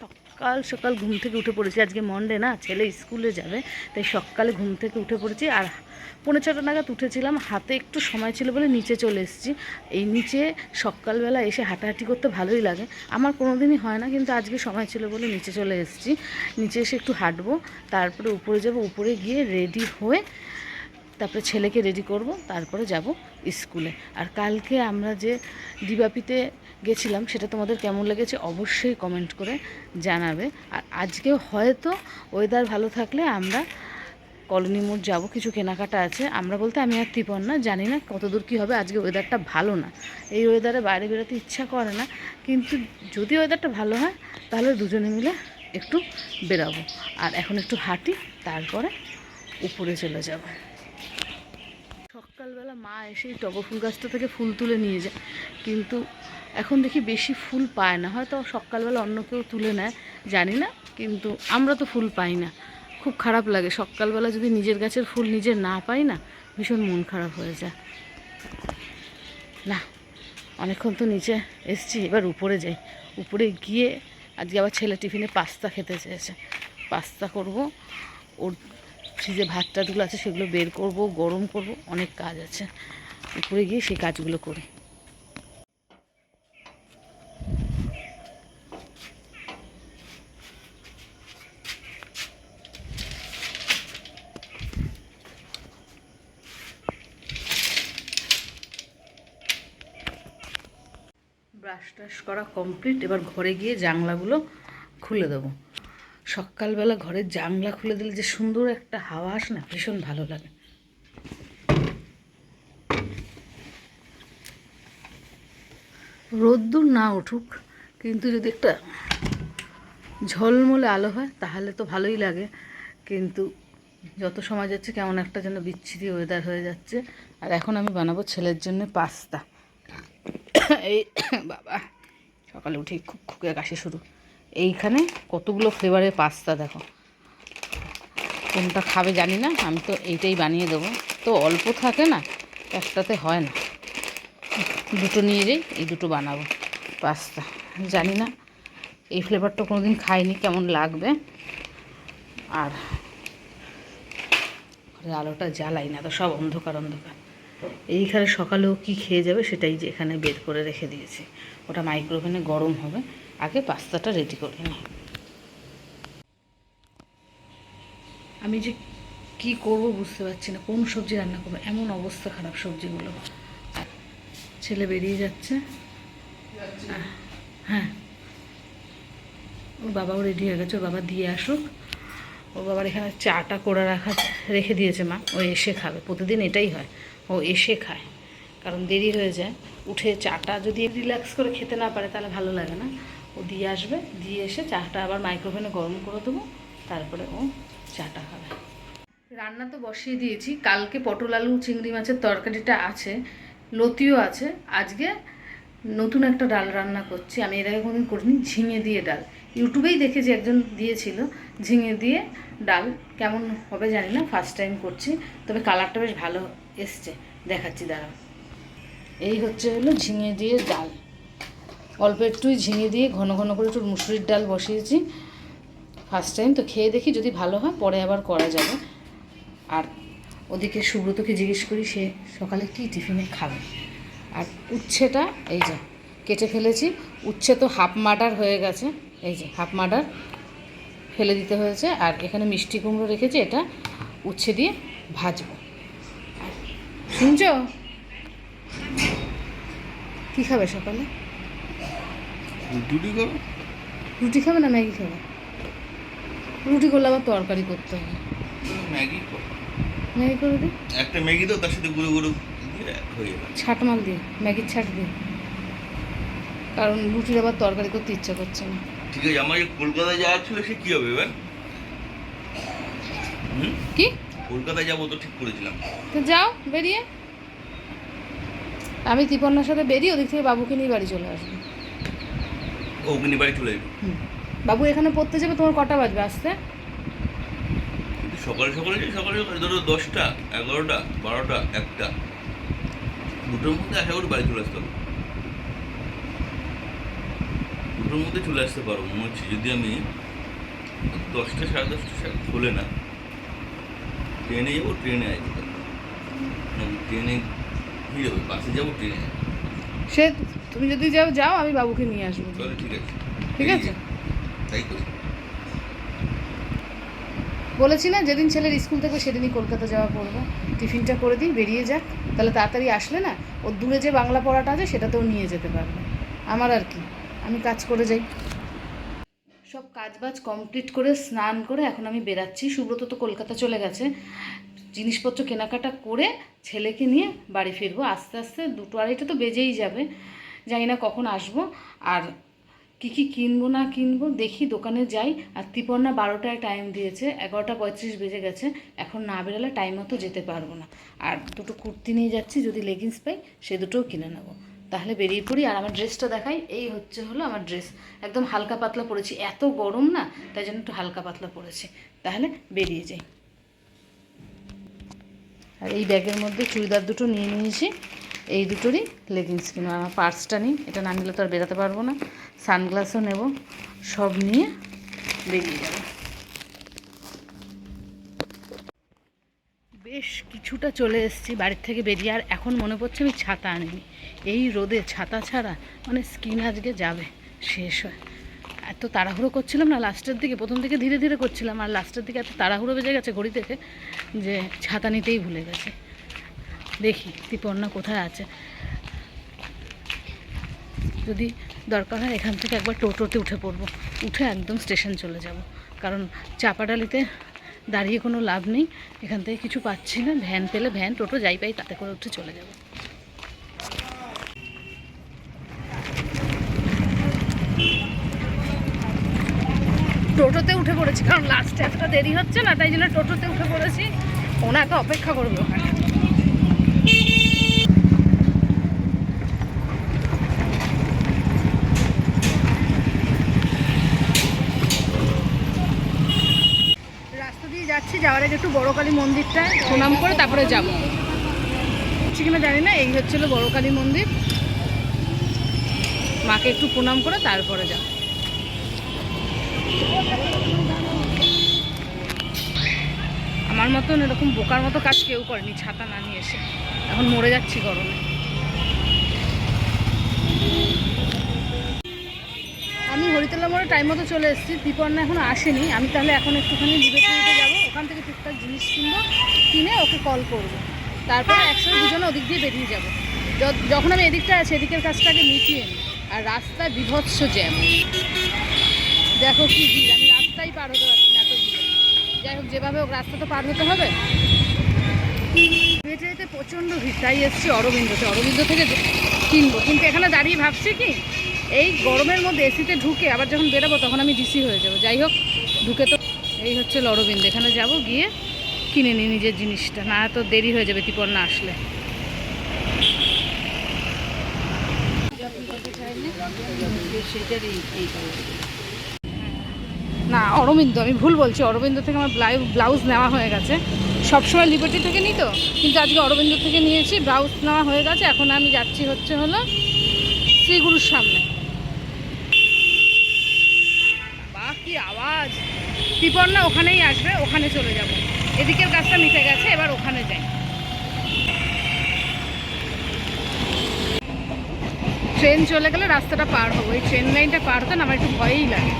সকাল সকাল ঘুম থেকে উঠে পড়েছি। আজকে মন্ডে না, ছেলে স্কুলে যাবে, তাই সকালে ঘুম থেকে উঠে পড়েছি। আর পৌনে ছটা নাগাদ উঠেছিলাম, হাতে একটু সময় ছিল বলে নিচে চলে এসেছি। এই নিচে সকালবেলা এসে হাঁটাহাঁটি করতে ভালোই লাগে। আমার কোনো দিনই হয় না, কিন্তু আজকে সময় ছিল বলে নিচে চলে এসেছি। নিচে এসে একটু হাঁটবো, তারপরে উপরে যাব, উপরে গিয়ে রেডি হয়ে তারপরে ছেলেকে রেডি করব, তারপরে যাব স্কুলে। আর কালকে আমরা যে ডিবাপিতে গেছিলাম, সেটা তোমাদের কেমন লেগেছে অবশ্যই কমেন্ট করে জানাবে। আর আজকে হয়তো ওয়েদার ভালো থাকলে আমরা কলোনি মোড় যাব, কিছু কেনাকাটা আছে। আমরা বলতে আমি আর তিপন না, জানি না কতদূর কী হবে, আজকে ওয়েদারটা ভালো না। এই ওয়েদারে বাইরে বেরোতে ইচ্ছা করে না, কিন্তু যদি ওয়েদারটা ভালো হয়, তাহলে দুজনে মিলে একটু বেরাবো। আর এখন একটু হাঁটি, তারপরে উপরে চলে যাব। সকালবেলা মা এসেই টগর ফুল গাছটা থেকে ফুল তুলে নিয়ে যায়, কিন্তু এখন দেখি বেশি ফুল পায় না। হয়তো সকালবেলা অন্য কেউ তুলে নেয়, জানি না, কিন্তু আমরা তো ফুল পাই না। খুব খারাপ লাগে, সকালবেলা যদি নিজের গাছের ফুল নিজে না পাই না, ভীষণ মন খারাপ হয়ে যায়। না, অনেকক্ষণ তো নিচে এসছি, এবার উপরে যাই। উপরে গিয়ে আজকে আবার ছেলে টিফিনে পাস্তা খেতে চেয়েছে। পাস্তা করব, ওর ফ্রিজে ভাত টাতগুলো আছে সেগুলো বের করব, গরম করব, অনেক কাজ আছে। উপরে গিয়ে সেই কাজগুলো করি। ব্রাশ টাশ করা কমপ্লিট এবার ঘরে গিয়ে জানলাগুলো খুলে দেবো। সকালবেলা ঘরের জানলা খুলে দিলে যে সুন্দর একটা হাওয়া আসে না, ভীষণ ভালো লাগে। রোদ্দুর না উঠুক, কিন্তু যদি একটা ঝলমলে আলো হয়, তাহলে তো ভালোই লাগে। কিন্তু যত সময় যাচ্ছে, কেমন একটা যেন বিচ্ছিরি ওয়েদার হয়ে যাচ্ছে। আর এখন আমি বানাবো ছেলের জন্য পাস্তা। এই বাবা, সকালে উঠেই খুব খুকে কাশি শুরু। এইখানে কতগুলো ফ্লেভারের পাস্তা দেখো। কোনটা খাবে জানি না, আমি তো এইটাই বানিয়ে দেবো। তো অল্প থাকে না, একটাতে হয় না। দুটো নিয়ে যাই, এই দুটো বানাবো পাস্তা জানি না, এই ফ্লেভারটা কোনো দিন খাইনি, কেমন লাগবে? আর আলোটা জ্বালাই না তো, সব অন্ধকার অন্ধকার। এইখানে সকালেও কি খেয়ে যাবে সেটাই যে এখানে বের করে রেখে দিয়েছি। ওটা মাইক্রোওভেনে গরম হবে। আগে পাস্তাটা রেডি করে নিই আমি যে কি করব বুঝতে পারছি না। কোন সবজি রান্না করব? এমন অবস্থা খারাপ সবজিগুলো। ছেলে বেরিয়ে যাচ্ছে। হ্যাঁ। ওর বাবাও রেডি হয়ে গেছে। ওর বাবা দিয়ে আসুক। ওর বাবার এখানে চাটা করে রাখা, রেখে দিয়েছে মা। ও এসে খাবে। প্রতিদিন এটাই হয়। ও এসে খায়। কারণ দেরি হয়ে যায়। উঠে চাটা যদি রিল্যাক্স করে খেতে না পারে, তাহলে ভালো লাগে না। ও দিয়ে আসবে। দিয়ে এসে চাটা আবার মাইক্রোওভেনে গরম করে দেবো। তারপরে ও চাটা খাবে। রান্না তো বসিয়ে দিয়েছি। কালকে পটল আলু, চিংড়ি মাছের তরকারিটা আছে। লতিও আছে। আজকে নতুন একটা ডাল রান্না করছি। আমি এর আগে কোনোদিন করিনি। ঝিঙে দিয়ে ডাল। ইউটিউবেই দেখেছি একজন দিয়েছিল। ঝিঙে দিয়ে ডাল কেমন হবে জানি না ফার্স্ট টাইম করছি, তবে কালারটা বেশ ভালো এসছে, দেখাচ্ছি, দাঁড়াও। এই হচ্ছে হলো ঝিঙে দিয়ে ডাল। অল্প একটুই ঝিঙে দিয়ে ঘন ঘন করে একটু মুসুরির ডাল বসিয়েছি ফার্স্ট টাইম তো খেয়ে দেখি যদি ভালো হয়, পরে আবার করা যাবে। আর ওদিকে সুব্রতকে জিজ্ঞেস করি, সে সকালে কী টিফিনে খাবে? আর উচ্ছেটা, এই যে, কেটে ফেলেছি। উচ্ছে তো হাফ মার্ডার হয়ে গেছে, এই যে হাফ মার্ডার ফেলে দিতে হয়েছে আর এখানে মিষ্টি কুমড়ো রেখেছি এটা উচ্ছে দিয়ে ভাজবো। শুনছ? কী খাবে সকালে? রুটি করো রুটি খাবে না ম্যাগি খাবে? রুটি করলে আবার তরকারি করতে হবে। ম্যাগি ম্যাগি করে দিই একটা ম্যাগি দাও তার সাথে গুঁড়ো গুঁড়ো হয়ে যাবে ছাট মাল দিয়ে ম্যাগির ছাট দিয়ে। কারণ রুটির আবার তরকারি করতে ইচ্ছা করছে না। ঠিক আছে আমার যে কলকাতায় যাওয়ার ছিল সে কী হবে এবার? কি? কলকাতায় যাব তো ঠিক করেছিলাম। তো যাও বেরিয়ে। আমি তিপন্নার সাথে বেরিয়ে ওদিক থেকে বাবুকে নিয়ে বাড়ি চলে আসব। ও ওখানে বাড়ি চলে যাবে। বাবু এখানে পড়তে যাবে তোমার কটা বাজবে? আসতে? সকালে সকালে সকালে সকালে ধরো দশটা এগারোটা বারোটা একটা। দুটোর মধ্যে আশা করি বাড়ি চলে আসতে হবে। দুটোর মধ্যে চলে আসতে পারব মনে হচ্ছে যদি আমি দশটা সাড়ে দশটা সাড়ে খোলে না ট্রেনে যাব ট্রেনে আসব ট্রেনে হয়ে যাব বাসে যাব ট্রেনে সে তুমি যদি যাও যাও আমি বাবুকে নিয়ে আসব। তাহলে ঠিক আছে। ঠিক আছে? তাই করি। বলেছি না যেদিন ছেলের স্কুল থেকে সেদিনই কলকাতা যাওয়া পড়ব টিফিনটা করে দিই বেরিয়ে যাক। তাহলে তাড়াতাড়ি আসলে না ওর দূরে যে বাংলা পড়াটা আছে সেটাতেও নিয়ে যেতে পারবে। আমার আর কি। আমি কাজ করে যাই। সব কাজবাজ কমপ্লিট করে, স্নান করে এখন আমি বেরাচ্ছি। সুব্রত তো কলকাতা চলে গেছে। জিনিসপত্র কেনাকাটা করে ছেলেকে নিয়ে বাড়ি ফিরবো। আস্তে আস্তে দুটো আড়াইটা তো বেজেই যাবে। জানি না কখন আসব। আর কি কি কিনবো না কিনবো, দেখি দোকানে যাই। আর তিপর্ণা বারোটায় টাইম দিয়েছে। এগারোটা পঁয়ত্রিশ বেজে গেছে। এখন না বেরোলে টাইম মতো যেতে পারব না। আর দুটো কুর্তি নিয়ে যাচ্ছি, যদি লেগিংস পাই, সে দুটোও কিনে নেব। তাহলে বেরিয়ে পড়ি। আর আমার ড্রেসটা দেখাই। এই হচ্ছে হলো আমার ড্রেস একদম হালকা পাতলা পরেছি। এত গরম না, তাই জন্য একটু হালকা পাতলা পরেছি। তাহলে বেরিয়ে যাই। আর এই ব্যাগের মধ্যে চুড়িদার দুটো নিয়ে নিয়েছি। এই দুটোরই লেগিংস কিনবো। আমার পার্সটা নিই। এটা না নিলে তো আর বেরোতে পারব না। সানগ্লাসও নেব। সব নিয়ে বেরিয়ে যাব। কিছুটা চলে এসেছি বাড়ির থেকে বেরিয়ে, আর এখন মনে পড়ছে আমি ছাতা আনিনি। এই রোদে ছাতা ছাড়া মানে স্কিন আজকে যাবে, শেষ হয়। এত তাড়াহুড়ো করছিলাম না, লাস্টের দিকে, প্রথম দিকে ধীরে ধীরে করছিলাম, আর লাস্টের দিকে এত তাড়াহুড়ো বেজে গেছে ঘড়ি থেকে যে ছাতা নিতেই ভুলে গেছে। দেখি তিপর্ণা কোথায় আছে। যদি দরকার হয় এখান থেকে একবার টোটোতে উঠে পড়ব, উঠে একদম স্টেশন চলে যাব। কারণ চাপাডালিতে দাঁড়িয়ে কোনো লাভ নেই। এখান থেকে কিছু পাচ্ছি না। ভ্যান পেলে ভ্যান, টোটো যাই পাই, তাতে করে উঠে চলে যাব। টোটোতে উঠে পড়েছি, কারণ লাস্টে এতটা দেরি হচ্ছে না, তাই জন্য টোটোতে উঠে পড়েছি। ওনাকে অপেক্ষা করবে ওখানে রাস্তা দিয়ে যাচ্ছি যাওয়ার আগে একটু বড় কালী মন্দিরটায় প্রণাম করে তারপরে যাব। হচ্ছে কিনা জানি না, এই হচ্ছিল বড় কালী মন্দির। মাকে একটু প্রণাম করে তারপরে যাব। আমার মতন এরকম বোকার মতো কাজ কেউ করেনি, ছাতা না নিয়ে এসে। এখন মরে যাচ্ছি গরমে। হরিতলা মোড়ে টাইম মতো চলে এসেছি। দীপর্ণা এখন আসেনি। আমি তাহলে এখন একটুখানি লিবেটিতে যাব। ওখান থেকে টুকটাক জিনিস কিনবো, কিনে ওকে কল করব। তারপরে একসাথে দুজনে ওদিক দিয়ে বেরিয়ে যাব। যখন আমি এদিকটা আছি, এদিকের কাজটাকে মিটিয়ে আর রাস্তায় বিভৎস জ্যাম। দেখো কি ভিড়। আমি রাস্তাই পার হতে পারছি না, এত ভিড়। যাই হোক, যেভাবে হোক রাস্তা তো পার হতে হবে। হেঁটে প্রচণ্ড ভিড়। তাই এসছি অরবিন্দতে অরবিন্দ থেকে কিনবো। কিন্তু এখানে দাঁড়িয়ে ভাবছি কি এই গরমের মধ্যে এসিতে ঢুকে আবার যখন বেরোবো তখন আমি ডিসি হয়ে যাব। যাই হোক, ঢুকে তো এই হচ্ছে অরবিন্দ এখানে যাব গিয়ে কিনে নিই নিজের জিনিসটা, না তো দেরি হয়ে যাবে না আসলে। না, অরবিন্দ, আমি ভুল বলছি। অরবিন্দ থেকে আমার ব্লাউ ব্লাউজ নেওয়া হয়ে গেছে। সবসময় লিবার্টি থেকে নিই তো, কিন্তু আজকে অরবিন্দ থেকে নিয়েছি, ব্লাউজ নেওয়া হয়ে গেছে। এখন আমি যাচ্ছি হচ্ছে হলো শ্রীগুরুর সামনে বা কি আওয়াজ। তিপর্ণা ওখানেই আসবে, ওখানে চলে যাব। এদিকের কাজটা মিশে গেছে, এবার ওখানে যাই। ট্রেন চলে গেলে রাস্তাটা পার হব। এই ট্রেন লাইনটা পার হতে না আমার একটু ভয়ই লাগে।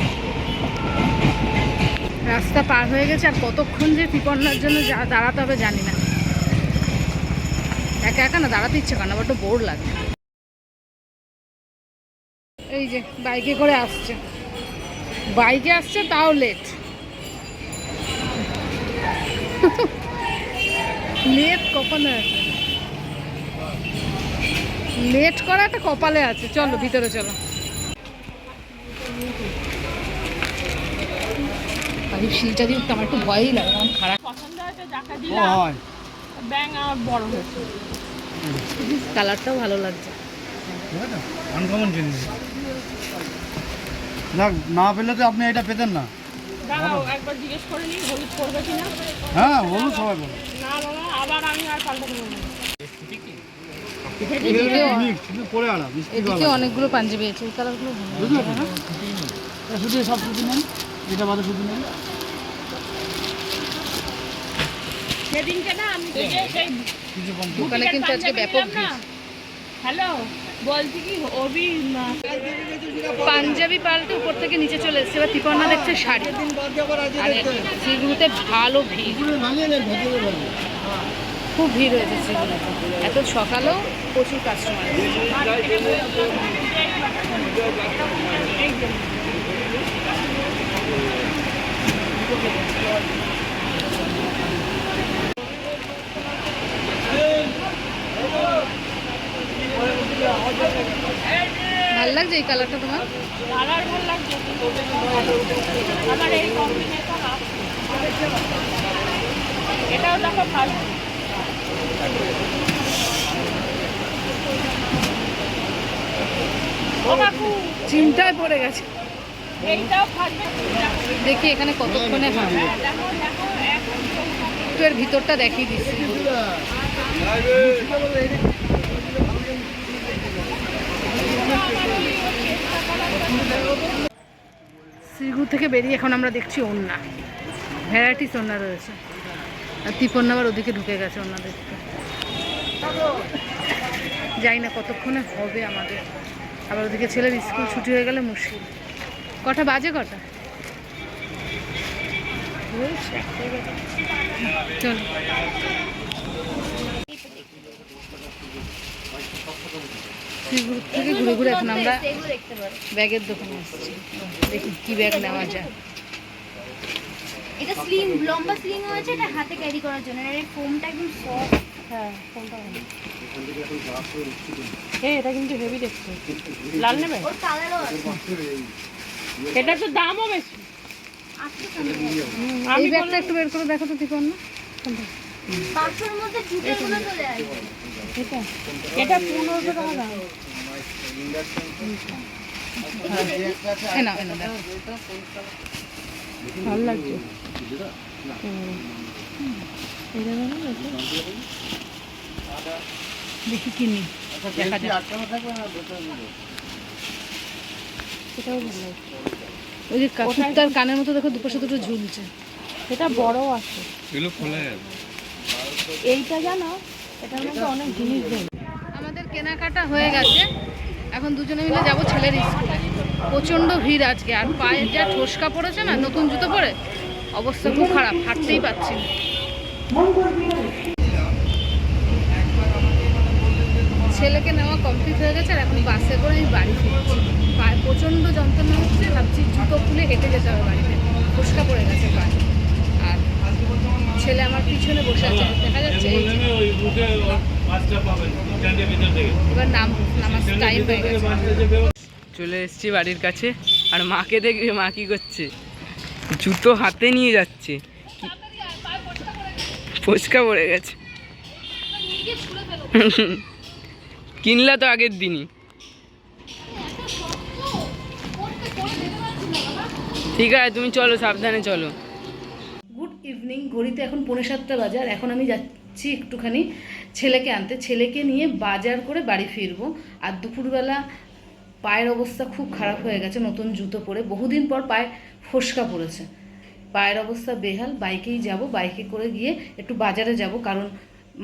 রাস্তা পার হয়ে গেছে, আর কতক্ষণ যে তিপন্নার জন্য দাঁড়াতে হবে জানি না। একা একা না দাঁড়াতে ইচ্ছে করে না বোর লাগে। এই যে, বাইকে করে আসছে। বাইকে আসছে তাও লেট লেট কপালে আছে। লেট করা একটা কপালে আছে। চলো ভিতরে চলো। আমি সিলটা দিয়ে আমার একটু ভয়ই লাগে আমার খারাপ। পছন্দ হয়েছে যাকে দিলাম ব্যাং আমার বড় হয়েছে। কালারটাও ভালো লাগছে। আনকমন জিনিস। না না পেলে তো আপনি এটা পেতেন না। দাঁড়াও একবার জিজ্ঞেস করে নিই হলুদ করবে কিনা। হ্যাঁ বলুন সবাই বলুন না বাবা আবার আমি আর পাল্টাতে পারব না। এদিকেও মিক্স, কিন্তু পরে আলাদা মিষ্টি এদিকে অনেকগুলো পাঞ্জাবি আছে এই কালারগুলো ভালো লাগছে না শুধু সব শুধু নেন এটা বাদে শুধু নেন। সেদিনকে না আমি সেই দোকানে কিন্তু আজকে ব্যাপক হ্যালো? বলছি কি, অভি পাঞ্জাবি পাল্টে উপর থেকে নিচে চলে এসেছে। এবার তিপন্না দেখছে শাড়ি। সিগুলোতে ভালো ভিড়। খুব ভিড় হয়েছে সিগুলোতে। এত সকালেও প্রচুর কাস্টমার ভালো লাগছে এই কালারটা তোমার? কালার ভালো লাগছে। আমার এই কম্বিনেশন এটাও দেখো ভালো। চিন্তায় পড়ে গেছে। দেখি এখানে কতক্ষণে হয়। একটু এর ভিতরটা দেখিয়ে দিচ্ছি। শ্রীগুর থেকে বেরিয়ে এখন আমরা দেখছি ওন্না ভ্যারাইটিস ওন্না রয়েছে। আর তিপন্না আবার ওদিকে ঢুকে গেছে ওন্না দেখতে। যাই না কতক্ষণে হবে আমাদের। আবার ওদিকে ছেলের স্কুল ছুটি হয়ে গেলে মুশকিল। কটা বাজে কটা? চল। শ্রীগুর থেকে ঘুরে ঘুরে এখন আমরা ব্যাগের দোকানে আসছি। দেখি কি ব্যাগ নেওয়া যায়। এটা স্লিম লম্বা স্লিম হয়েছে এটা হাতে ক্যারি করার জন্য। আর এর ফোমটা একদম সফট হ্যাঁ কোনটা ভালো। এই এটা কিন্তু হেভি দেখতে। লাল নেবে? ওর কালারও আছে। এটা তো দামও বেশি। এই আমি ব্যাগটা একটু বের করে দেখো তো তিপন্না পাঁচশোর মধ্যে জুতোগুলো চলে আসবে। এটা? এটা পনেরোশো টাকা দাম। ভালো লাগছে? দেখি কিনি। দেখা যাক। এটাও ভালো লাগছে। ওই যে কুত্তার কানের মতো দেখো দুপাশে দুটো ঝুলছে। এটা বড় আছে। এগুলো খোলা যাবে। এইটা জানো? আমাদের কেনাকাটা হয়ে গেছে। এখন দুজনে মিলে যাব ছেলের স্কুলে। প্রচণ্ড ভিড় আজকে, আর পায়ে যা ঠোসকা পড়েছে না, নতুন জুতো পরে, অবস্থা খুব খারাপ, হাঁটতেই পাচ্ছি ছেলেকে নেওয়া কমপ্লিট হয়ে গেছে, আর এখন বাসে করে আমি বাড়ি ফিরছি। পায়ে প্রচণ্ড যন্ত্রণা হচ্ছে, ভাবছি জুতো খুলে হেঁটে যেতে হবে বাড়িতে। ঠোসকা পড়ে গেছে পায়ে। ছেলে আমার পিছনে বসে আছে দেখা যাচ্ছে এবার নাম নামাজ টাইম হয়ে গেছে। চলে এসেছি বাড়ির কাছে আর মাকে দেখবে মা কি করছে? জুতো হাতে নিয়ে যাচ্ছে। ফুচকা পড়ে গেছে। কিনলা তো আগের দিনই। ঠিক আছে তুমি চলো সাবধানে চলো। ইভিনিং ঘড়িতে এখন পৌনে সাতটা বাজার এখন আমি যাচ্ছি একটুখানি ছেলেকে আনতে। ছেলেকে নিয়ে বাজার করে বাড়ি ফিরবো। আর দুপুরবেলা পায়ের অবস্থা খুব খারাপ হয়ে গেছে, নতুন জুতো পরে। বহুদিন পর পায়ে ফোসকা পড়েছে। পায়ের অবস্থা বেহাল, বাইকেই যাব, বাইকে করে গিয়ে একটু বাজারে যাব। কারণ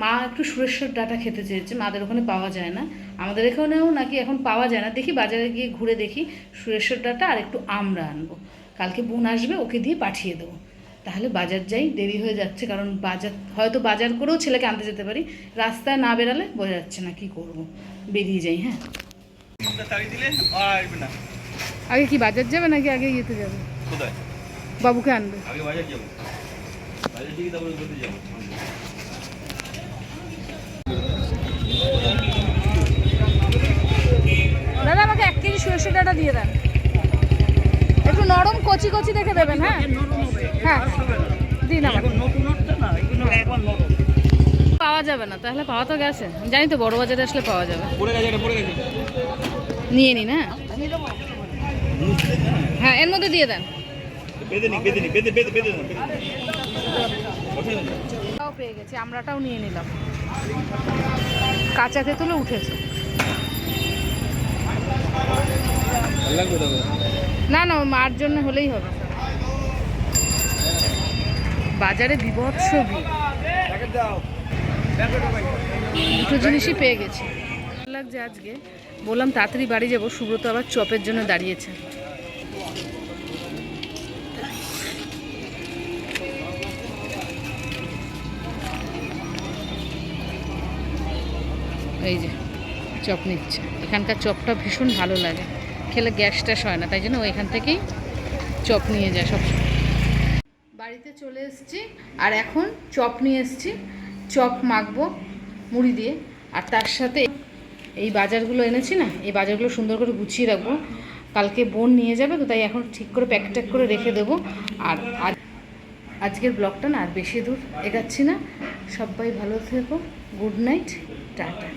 মা একটু সুরেশ্বর ডাটা খেতে চেয়েছে, মাদের ওখানে পাওয়া যায় না। আমাদের এখানেও নাকি এখন পাওয়া যায় না। দেখি বাজারে গিয়ে ঘুরে দেখি সুরেশ্বর ডাটা আর একটু আমরা আনব। কালকে বোন আসবে, ওকে দিয়ে পাঠিয়ে দেবো। তাহলে বাজার যাই দেরি হয়ে যাচ্ছে কারণ বাজার হয়তো বাজার করেও ছেলেকে আনতে যেতে পারি। রাস্তায় না বেরালে বোঝা যাচ্ছে না কি করব। বেরিয়ে যাই হ্যাঁ। আগে কি বাজার যাবে নাকি আগে ইয়েতে যাবে? বাবুকে আনবে। আগে বাজার যাব। বাজার থেকে তারপরে ঘুরতে যাব। দাদা আমাকে এক কেজি সরষে ডাটা দিয়ে দেন। একটু নরম কচি কচি দেখে দেবেন হ্যাঁ? হ্যাঁ দিন পাওয়া যাবে না তাহলে পাওয়া তো গেছে। জানি তো বড় বাজারে আসলে পাওয়া যাবে। নিয়ে নিন হ্যাঁ। হ্যাঁ এর মধ্যে দিয়ে দেন। নি নি না পেয়ে গেছি আমরাটাও নিয়ে নিলাম। কাঁচা তেঁতুলে উঠেছে। না না মার জন্য হলেই হবে। বাজারে বিভৎস দুটো জিনিসই পেয়ে গেছি। লাগছে আজকে। বললাম তাড়াতাড়ি বাড়ি যাব, সুব্রত আবার চপের জন্য দাঁড়িয়েছে। এই যে, চপ নিচ্ছে। এখানকার চপটা ভীষণ ভালো লাগে। খেলে গ্যাস ট্যাস হয় না, তাই জন্য ওইখান থেকেই চপ নিয়ে যায় সব বাড়িতে চলে এসেছি আর এখন চপ নিয়ে এসেছি। চপ মাখবো মুড়ি দিয়ে। আর তার সাথে এই বাজারগুলো এনেছি না, এই বাজারগুলো সুন্দর করে গুছিয়ে রাখব। কালকে বোন নিয়ে যাবে তো, তাই এখন ঠিক করে প্যাক ট্যাক করে রেখে দেবো। আর আজ আজকের ব্লগটা না আর বেশি দূর এগাচ্ছি না। সবাই ভালো থেকো। Good night. টাটা।